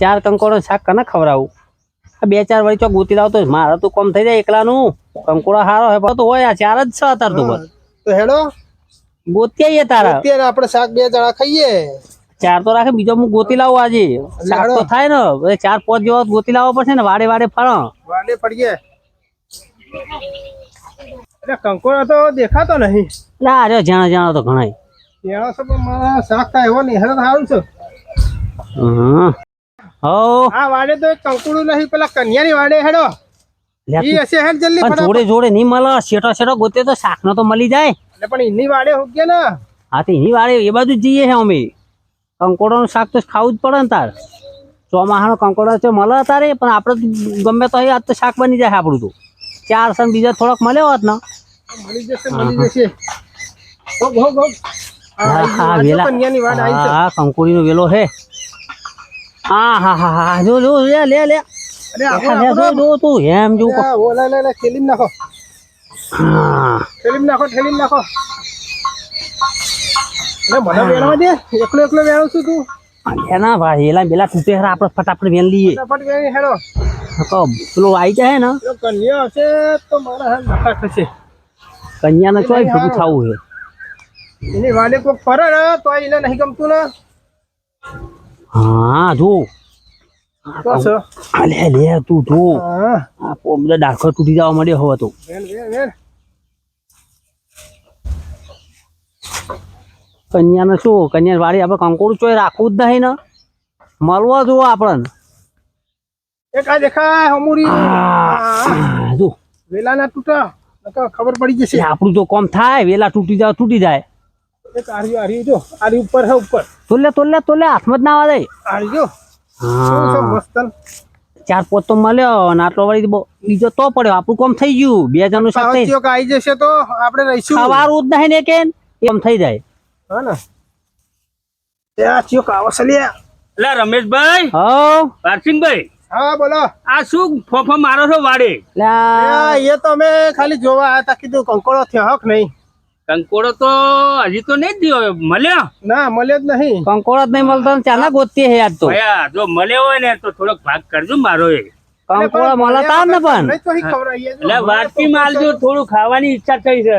ચાર કંકોડો શાક કને ખવડાવું? આ બે ચાર વળી ચોક ગોતી લાવતો મારે તો કોમ થઈ જાય એકલાનું. કંકોડો હારો હે પણ તો હોય આ ચાર જ છે અત્યારે તો તો હેડો. ગોતી આવીએ તારા. અત્યારે આપણે શાક બે જણા ખાઈએ. ચાર તો રાખે બીજો હું ગોતી લાવું આજે. શાક તો થાય ને ચાર પાંચ જેવા ગોતી લાવવા પડશે ને વાડે વાડે ફળ વાડે પડીએ એટલે કંકોડો તો દેખાતો નહીં. ના અરે જાણા જાણો તો ઘણા પણ મારા શાક થાય એવો નહીં. હેડો સારું છે. હમ. હો. આ વાડે તો કંકુડું નહીં પેલા કન્યાની વાડે હેડો. ઈ હશે હેડ જલ્દી પણ જોડે જોડે નહીં મળે ગોતે તો શાક નો તો મળી જાય. એટલે પણ એની વાડે હોગ ગયા ને? હા તો એની વાળે એ બાજુ જઈએ છે અમે. કંકોડાનું શાક તો ખાવું જ પડે ને તાર. ચોમાહાનો કંકોડો છે મળે તારે પણ આપણે ગમે તો આજ તો શાક બની જાય આપણું તો. ચાર સન બીજા થોડોક મળ્યો હોત ને મળી જશે મળી જશે. હોગ હોગ હોગ. હા હા વેલા. વાડ હા કંકોડીનો વેલો હે. હા હા હા હા જો જો લે લે લે. અરે જો તું એમ જો. કો- ઓ લે લે થેલીમાં નાખો. હા. ખેલીમ નાખો ખેલીમ નાખો. અરે મને વેણવા દે. એકલો એકલો વેણું છું તું. એના ભાઈ એલા બેલા તૂટે હરા આપણે ફટાફટ વેન લઈએ. ફટાફટ વેન હેડો. તો પેલો આવી જાય ને. કન્યા હશે તો મારા હાલ નખા થશે. કન્યાને ચોય ભેગું થવું છે. એની વાલે કોક ફરે ને તો એને નહીં ગમતું ને. હા જો. લે તું જો. આ બધા ડાખો તૂટી જવા માંડ્યો હવે તો. કન્યાને શું? કન્યા વાળી આપણે કંકોડું ચોય રાખવું જ નહીં ને? મળવા જુઓ આપણને. એક દેખાય હમુરી. જો. વેલા ના તૂટા ખબર પડી જશે. આપણું તો કોમ થાય વેલા તૂટી જાય તૂટી જાય. એક આર્યું આર્યું જો આર્યું ઉપર હે ઉપર. તોલે તોલે તોલે હાથમાં જ ના આવે. આર્યું જો કેવું છે હા મસ્તન? ચાર પોત તો મળ્યો અને આટલો વળી બીજો તો પડ્યો. આપણું કોમ થઈ ગયું. બે જણનું શાક થઈ કે આવી જશે તો આપણે રહીશું. ખવારું જ નહીં ને કે એમ થઈ જાય. હા ને? ત્યાં ચિયો કાવો સલિયા. રમેશભાઈ. હો? વારસિંગભાઈ હા બોલો. આ શું ફોફો મારો છો વાડે? એ તો અમે ખાલી જોવા હતા કીધું કંકોળો થયો હક નહીં. કંકોડો તો હજી તો નહીં જ થયો મળ્યો? ના મળે જ નહીં. કંકોડો જ નહીં મળતો ને ચાના ગોતી હે આજ તો. જો મળ્યો હોય ને તો થોડોક ભાગ કરજો મારો એ. કંકોડો મળતા ને પણ. એટલે વાટકી માલજો થોડું ખાવાની ઈચ્છા થઈ છે.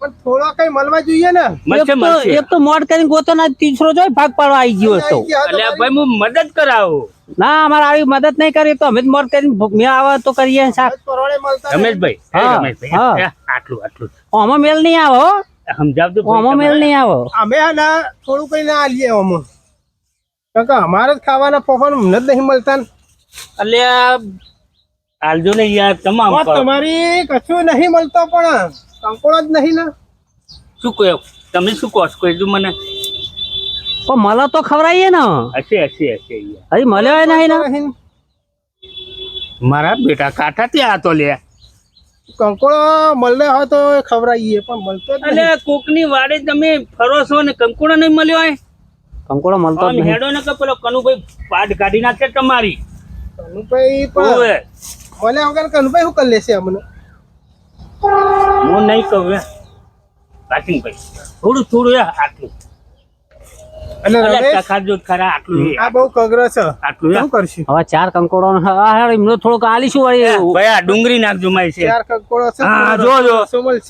પણ થોડો કઈ મળવા જોઈએ ને? એક મળશે તો મળશે. એક તો મોડ કરીને ગોતો ના તીસરો જોઈ ભાગ પાડવા આવી ગયો હતો. એટલે ભાઈ હું મદદ કરાવું. ના અમારે આવી મદદ નહીં કરી તો અમે જ મોડ કરીને મેં આવે તો કરીએ. રમેશભાઈ હા, રમેશભાઈ આટલું આટલું. આમાં મેલ નહીં આવો હો. સમજાવજો આમાં મેલ નહીં આવો. અમે ના થોડું કઈ ના આલીએ અમ કારણ કે અમારે જ ખાવાના પફાન મને જ નહીં મળતા. એટલે આલજો ને યાર તમામ તમારી કશું નહીં મળતો પણ. કંકોડો જ નહીં ને? શું કહો? તમે શું કહો છો? કહેજો મને પણ મળે તો ખવડાવીએ ને. હશે હશે હશે હજી મળ્યો નહીં ને? મારા બેટા કાંઠા ત્યાં હતો લે. કંકોડો મળે હોય તો ખવડાવીએ પણ મળતો જ એટલે નહીં. કોકની વાડે તમે ફરો છો ને કંકોડો નહીં મળ્યો હોય કંકોડો મળતો જ નહીં. હેડો ને કે પેલો કનુભાઈ પાડ કાઢી નાખે તમારી? કનુભાઈ પણ. મને વગર કનુભાઈ શું કરી લેશે અમને? હું નહીં કહું હે ભાઈ. થોડું થોડું હે આટલું. એટલે એટલે રમેશ? ચખાડજો જ ખરા આટલું આ બહુ કગરો છે. આટલું શું કરશું? હવે ચાર કંકોડો એમનો થોડોક આલીશું વળી ભાઈ આ ડુંગળી નાખજો મારી છે. ચાર કંકોડો છે હા, જો, જો.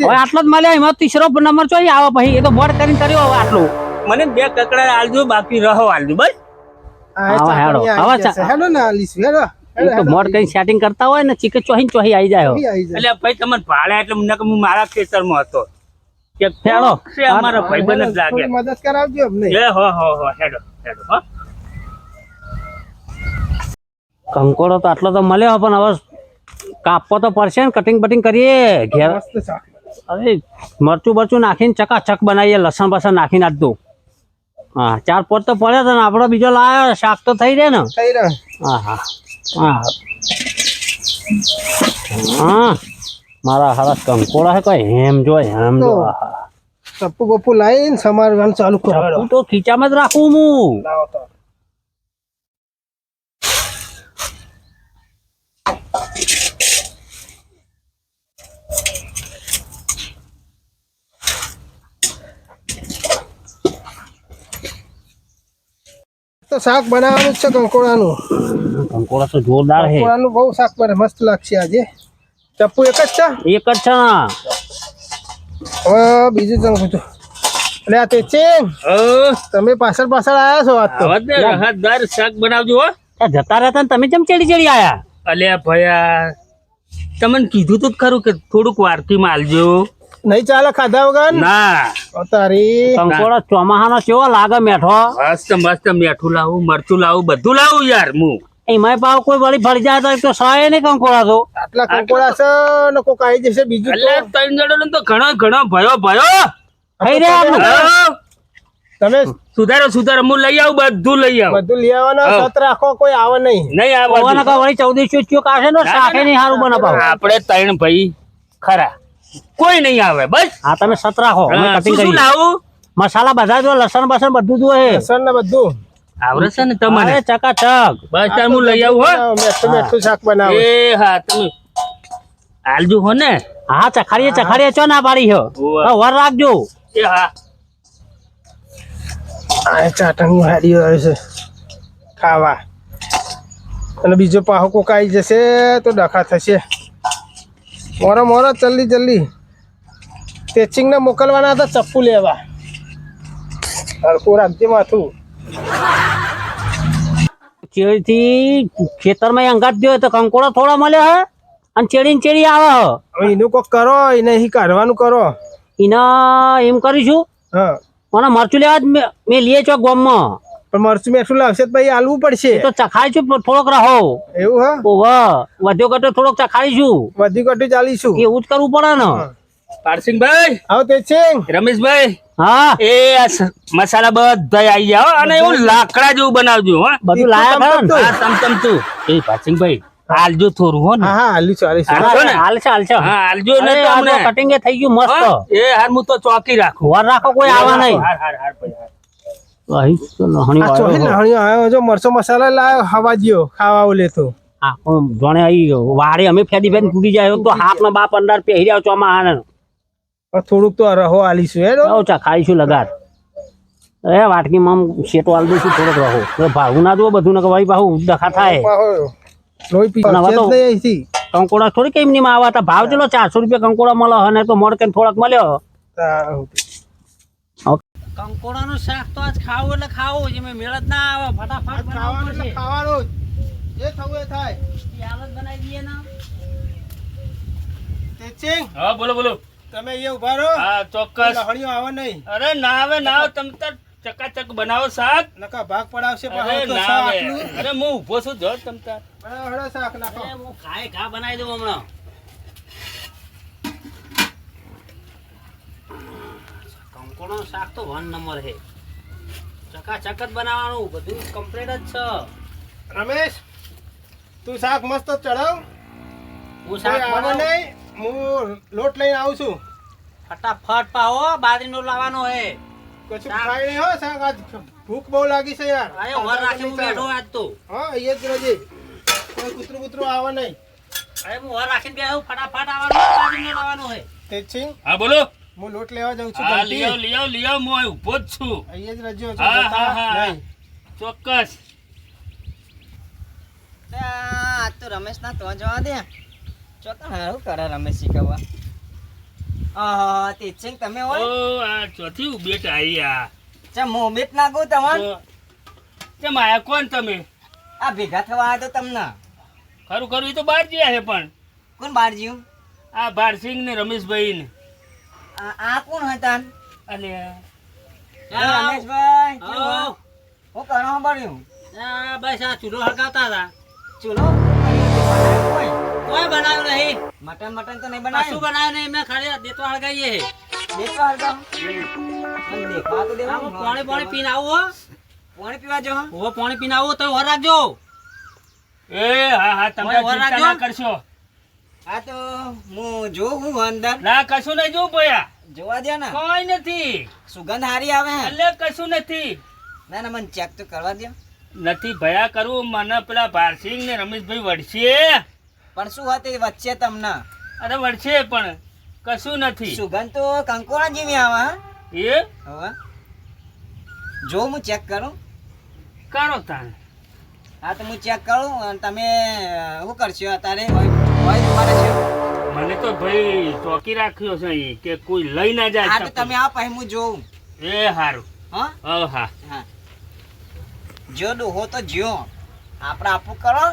હવે આટલો જ મળ્યો એમાં તીસરો નંબર ચોઈ આવે પછી એ તો મોડ કરીને કર્યો હવે આટલું. મને બે કકડા આલજો બાકી રહો આલજો બસ. હવે હેડો, હવે આવી જશે. ચા- હેડો ને આલીશું, હેડો. એ તો. મોડ કઈ સેટિંગ કરતા હોય ને ચીકે ચોહી ચોહી આવી જાય. એટલે ભાઈ તમને ભાડે એટલે મને કે હું મારા ખેતરમાં હતો. કે છે અમારો ભાઈબંધ જ લાગે. મદદ કરાવજો અમને. એ હો હો હો હેડો હેડો હો. કંકોડો તો આટલો તો મળ્યો પણ હવે કાપવો તો પડશે ને કટિંગ બટિંગ કરીએ. ઘેર અરે મરચું બરચું નાખીને ચકાચક બનાવીએ લસણ બસણ નાખીને આજ તો. હા ચાર પોત તો પડ્યો તો ને આપણો બીજો લાવ્યો શાક તો થઈ જાય ને. થઈ રહ્યો. હા હા. હા. હા. મારા હારા કંકોડા હે કોઈ? હેમ જો હેમ જો. ટપ્પુ બપ્પુ લાવીને સમારવાનું ચાલુ કરો. તો ખીચામાં જ રાખું હું. લાવો તો. તો શાક બનાવવાનું જ છે કંકોડાનું. કંકોડા તો જોરદાર છે. કંકોડાનું બહુ શાક બને મસ્ત લાગશે આજે. ચપ્પુ એક જ છે? એક જ છે હવે બીજું ચંગ પૂછું. એટલે આ તે છે તમે પાછળ પાછળ આવ્યા છો વાત તો. રાહતદાર શાક બનાવજો હો. જતા રહેતા ને તમે કેમ ચડી ચડી આયા? અલ્યા ભયા તમને કીધું તું જ ખરું કે થોડુંક વારથી માલજો. નહીં ચાલે ખાધા વગર? ના. તારી. કંકોડા ચોમાહાનો કેવો લાગે મેઠો? મસ્ત મસ્ત મેઠું લાવું મરચું લાવું બધું લાવું યાર હું એમાં પાવ કોઈ વળી ફરી જાય તો એક તો સાય ને કંકોડા તો આટલા કંકોડા છે ને કોક આવી જશે બીજું એટલે ત્રણ જણો તો ઘણો ઘણો ભયો ભયો. થઈ રે. તમે સુધારો સુધારો હું લઈ આવું બધું લઈ આવું. બધું લઈ આવવાના. સત રાખો કોઈ આવે નહીં. નહીં આવવાના કા વળી 14 ચૂચ્યો કાશે નો સાખે નહીં સારું બના પાવ આપણે ત્રણ ભાઈ ખરા. કોઈ નહીં આવે બસ? હા તમે સત રાખો. શું કરી લાવું? મસાલા બધા જો લસણ બસણ બધું જો હે લસણ ને બધું. આવડે છે ને તમારે અરે ચકાચક. બસ તાર હું લઈ આવું હો. મેઠું મેઠું શાક બનાવો. એ હા તમે આલજુ હો ને. હા ચખાડીએ ચખાડીએ ચો ના પાડી હો. વર રાખજો. એ હા. આ ચાટણ આવે છે. ખાવા. અને બીજો પાહો કોક આવી જશે તો ડખા થશે. મોરો મોરો જલ્દી જલ્દી. સ્ટેચિંગને મોકલવાના હતા ચપ્પુ લેવા. હરકું રાખજે માથું. ચેડીથી ખેતરમાં અંગાત ગયો તો કંકોડો થોડા મળ્યો હે? અને ચેડી ને ચેડી આવે હે. એનું કોક કરો એને અહીં કાઢવાનું કરો. એના એમ કરીશું? હા. મને મરચું લેવા જ મે- મેં લીએ છો ગોમમાં. પણ મરચું મેઠું લાવશે તો ભાઈ આલવું પડશે. તો ચખાઈશું પણ થોડોક રહો. એવું હા? ઓહ વધ્યો ઘટ્યો થોડોક ચખાઈશું વધુ ઘટી ચાલીશું. એવું જ કરવું પડે ને. પારસિંગભાઈ આવો છે. રમેશભાઈ? હા. એ મસાલા બધા આવી જાવ અને એવું લાકડા જેવું બનાવજો હા. બધું લાયા હા તમ તમ તું. એ પારસિંગભાઈ હાલજો થોડું હો ને. હા હા હાલી ચાલીશું. હા. હા, ને? હાલ છે હાલ છે હા હાલજો ને તમને. કટિંગ થઈ ગયું મસ્ત. એ હાર હું તો ચોકી રાખું. વર રાખો કોઈ આવા નહીં. હાર હાર હાર ભાઈ, આવ્યો જો મરચો મસાલા લાવ્યો હવા જ્યો ખાવા લેતો. આ કોણ અહીં વારે અમે ફેદી ફેદી તૂટી જાય તો હાથ ના બાપ અંદર પહેરી રહ્યો ચોમા આને થોડુંક તો રહો આલીશું હે ચા ખાઈશું લગાડ એ વાટકી માં શેટો આલ દઈશું થોડોક રહો. ભાવું ના દો બધું ને ભાઈ બાહુ દખા થાય. કંકોડા થોડી કેમ ની આવા તા ભાવ ચલો ચારસો રૂપિયા કંકોડા મળે અને તો મોડ કે થોડાક મળ્યો કંકોડાનું શાક તો આજ ખાવું એટલે ખાવું જે. મેળ જ ના આવે. ફટાફટ ખાવાનું એટલે ખાવાનું જ. જે થવું એ થાય. બનાવી દઈએ ને. તેચિંગ, હા બોલો બોલો. તમે અહીંયા ઊભા રહો. હા ચોક્કસ. લહણીઓ આવે નહીં. અરે ના આવે ના આવે. તમે તાર ચકાચક બનાવો શાક. નકા ભાગ પડાવશે અરે ના આવે. અરે હું ઊભો છું. જો તમ તાર બનાવો, શાક નાખો. અરે હું ખાય ખા બનાવી દઉં હમણાં. કંકોડાનું શાક તો વન નંબર હે ચકાચક જ બનાવવાનું બધું કમ્પ્લીટ જ છે. રમેશ તું શાક મસ્ત ચડાવ હું શાક નહીં હું લોટ લઈને આવું છું. ફટાફટ પાવો બાજરીનો લાવવાનો હે કશું. ખાઈ નહીં હો શાક. આજ ભૂખ બહુ લાગી છે યાર. આયો વર રાખી હું બેઠો આજ તો. હા અહીં જ રહેજે કોઈ કૂતરું કૂતરું આવે નહીં. અરે હું વર રાખીને બેહું ફટાફટ આવવાનું બાજરીનો લાવવાનો હે તેજસિંહ હા બોલો. હું લોટ લેવા જાઉં છું હા લ્યો લ્યો આવ હું અહીં ઊભો જ છું. અહીંયા જ રજ્યો છું હા હા હા. ચોક્કસ. આ તો રમેશ ના તો જવા દે. ચોથા હારું કરે રમેશ શીખવવા. આહ ટીચિંગ તમે ઓ આ ચોથી ઉબેટ આવી આ. ચા ઉબેટ નાખું તમને? તો કેમ આયા કોણ તમે? આ ભેગા થવા આવ્યા તો તમને. ખરું ખરું એ તો બહાર ગયા છે પણ. કોણ બહાર જ્યું આ ભારસિંહ ને રમેશભાઈ ને. આ આ કોણ હતા અને રમેશભાઈ કેવું હો? આવો. હું કરો સાંભળ્યું? બસ આ ચૂલો હળગાવતા હતા. ચૂલો? કોઈ કોઈ બનાવ્યું નહીં. મટન મટન તો નહીં કશું બનાવ્યું બનાવ્યું નહીં મેં ખાલી દેતો હળગાઈએ. હે દેખો દેખવા તો દેવો પાણી પાણી પીને આવો પાણી પીવા જો. હું પાણી પીને આવું તો વર રાખજો એ હા હા તમે ચિંતા ના કરશો. આ તો હું જોઉં હું અંદર. ના કશું નહીં જોઉં ભયા. જોવા દે ને. કોઈ નથી. સુગંધ હારી આવે. એટલે કશું નથી. ના ના મને ચેક તો કરવા દે નથી ભયા કરવું મને પેલા ભારસિંહ ને રમેશભાઈ વળશે. પણ શું હતી વચ્ચે તમને? અરે વળશે પણ. કશું નથી. સુગંધ તો કંકોડા જેવી આવે હા? એ? હવે. જો હું ચેક કરું. કરો તાણ. હા તો હું ચેક કરું અને તમે શું કરશો અત્યારે? હોય હોય તમારે છે? મને તો ભાઈ ચોકી રાખ્યો છે અહીં કે કોઈ લઈ ના જાય હા તો તમે આ પછી હું જોઉં. એ હારું. હા? હ હા. જો ડોહો તો જ્યો. આપણે આપું કરો.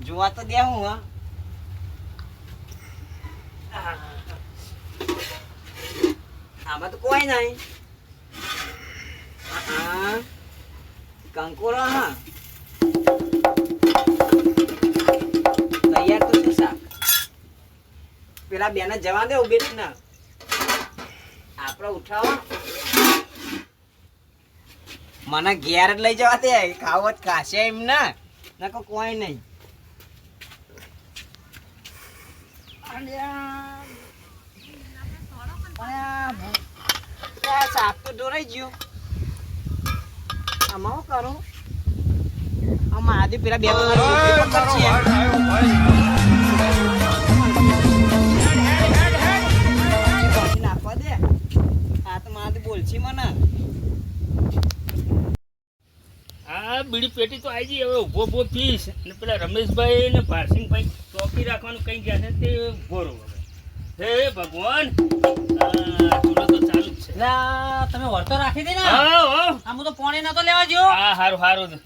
જોવા તો દે હું હા. આમાં તો કોઈ નહીં. હા. કંકોરો હા. પેલા બેને જવા દે ઉભેટ ના આપણે ઉઠાવો. મને ઘેર જ લઈ જવા દે ખાવત ખાશે એમ ના નકો કોઈ નહીં. સાપ તો દોરાઈ ગયો. આમાં શું કરું? આમાં આદિ પેલા બે તો મારાથી બોલછી આ બીડી પેટી તો આવી હવે ઊભો ઊભો પીશ અને પેલા રમેશભાઈ ને પારસિંગભાઈ ચોકી રાખવાનું કઈ ગયા છે તે ભોરો હે ભગવાન! તમે વર્તો રાખી દે ને. હા હું. તો પોણે નતો લેવા જો હા સારું હારું.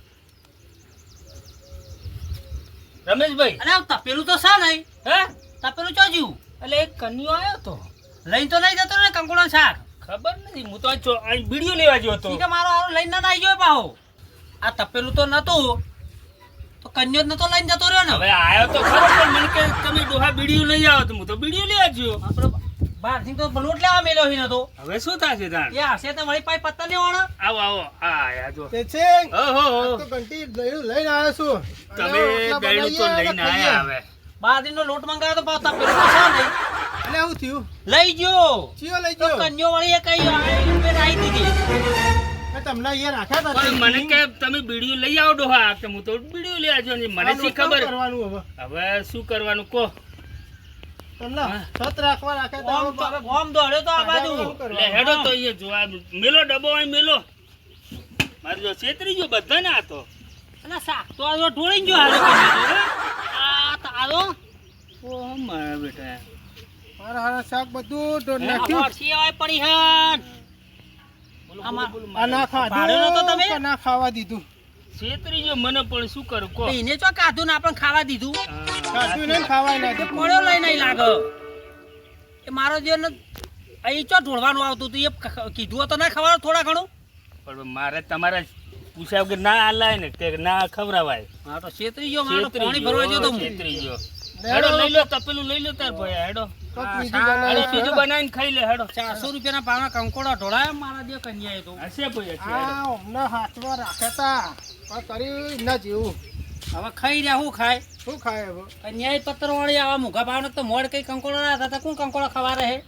રમેશભાઈ! અને આ તપેલું તો શા નહીં. હે? તપેલું ચોજ્યું એટલે એક કન્યો આવ્યો તો. લઈ તો લઈ જતો ને કંકોડો શાક. ખબર નથી હું તો આ વીડિયો લેવા ગયો હતો. કે મારો આરો લઈને ના આવી ગયો પાહો. આ તપેલું તો નતું તો કન્યો જ નતો લઈને જતો રહ્યો ને. હવે આયો તો ખરો પણ મને કે તમે ડોહા બીડીયું લઈ આવો તો હું તો બીડીયું લેવા ગયો. આપણો બહારથી તો બલોટ લેવા મેલ્યો હી નતો હવે શું થશે તાણ? એ હશે તો વળી પાઈ પત્તા લેવાના. આવો આવો આ આયા જો. તે છે. ઓહો તો ઘંટી લઈને આવ્યો છું. તમે બેડું તો લઈને આયા હવે. બહારથી લોટ મંગાવ્યો તો પાછો તપેલું તો સા નહીં. એટલે થયું? લઈ ગયો. ચિયો લઈ ગયો? કન્યો વાળી એ કઈ આવી દીધી. તમને અહીંયા રાખ્યા હતા મને કે તમે બીડીયું લઈ આવો ડોહા કે હું તો બીડીયું લઈ જો ને મને શી ખબર? કરવાનું હવે. હવે શું કરવાનું? કહો. છત રાખવા રાખ્યા ઓમ હતા તો- ઓમ દોડ્યો તો આ બાજુ. હેડો તો અહીંયા જો આ મેલો ડબ્બો અહીં મેલો. મારે જો છેતરી ગયો બધા ને આ તો. અને શાક તો આ ઢોળી ગયો હાલો? આ તારો મારા બેટા. મારા હારા શાક બધું તો નાખ્યું. હોરસી પડી હન? આ ના ખાધું તમે? ના ખાવા દીધું. છેતરી જો મને પણ શું કરું કો એને ચો કાધું ને આપણે ખાવા દીધું? કાધું ને ખાવા ના એ પડ્યો લઈ નહીં લાગે. એ મારો જે ને અહીં ચો ઢોળવાનું આવતું હતું એ ખ- કીધું તો ના ખવાનું થોડા ઘણું. પણ મારે તમારે પૂછ્યા કે ના આલાય ને કે ના ખવરાવાય હા તો છેતરી ગયો મારો પાણી ભરવા ગયો તો છેતરી ગયો. હેડો લઈ લો તપેલું લઈ લો તાર ભાઈ હેડો. બીજું બનાવીને ખાઈ લે હેડો ચારસો કંકોડા ઢોળાયા મારા જે કન્યાએ તો. હશે ભાઈ હશે, હેડો. હાથમાં રાખ્યા તા કર્યું ના જેવું. હવે ખાઈ રહ્યા હું ખાય? શું ખાય હવે? કન્યાએ પત્ર વાળી આવા મૂઘા ભાવના તો મોડ કઈ કંકોડા ના હતા કોણ કંકોડા ખવા રહે?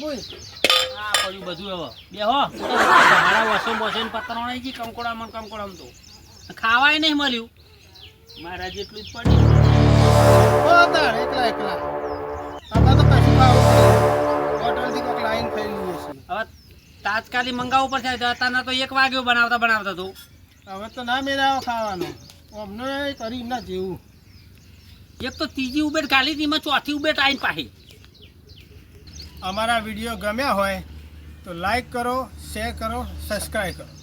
ભૂઈ? પડ્યું બધું હવે. બે હો. તમારા વસો બસો પત્ર વાળી જી કંકોડા મન કંકોડા તો. ખાવાય નહીં મળ્યું. મારા જેટલું જ પડી. તાત્કાલિક મંગાવવું પડશે. તો અત્યારના તો એક વાગ્યો બનાવતા બનાવતા તો. હવે તો ના મેળાવો ખાવાનું. અમને કરી ના જેવું. એક તો ત્રીજી ઉબેટ ગાલી હતી એમાં ચોથી ઉબેટ આવીને પાહી. અમારા વીડિયો ગમ્યા હોય તો લાઈક કરો શેર કરો સબસ્ક્રાઈબ કરો.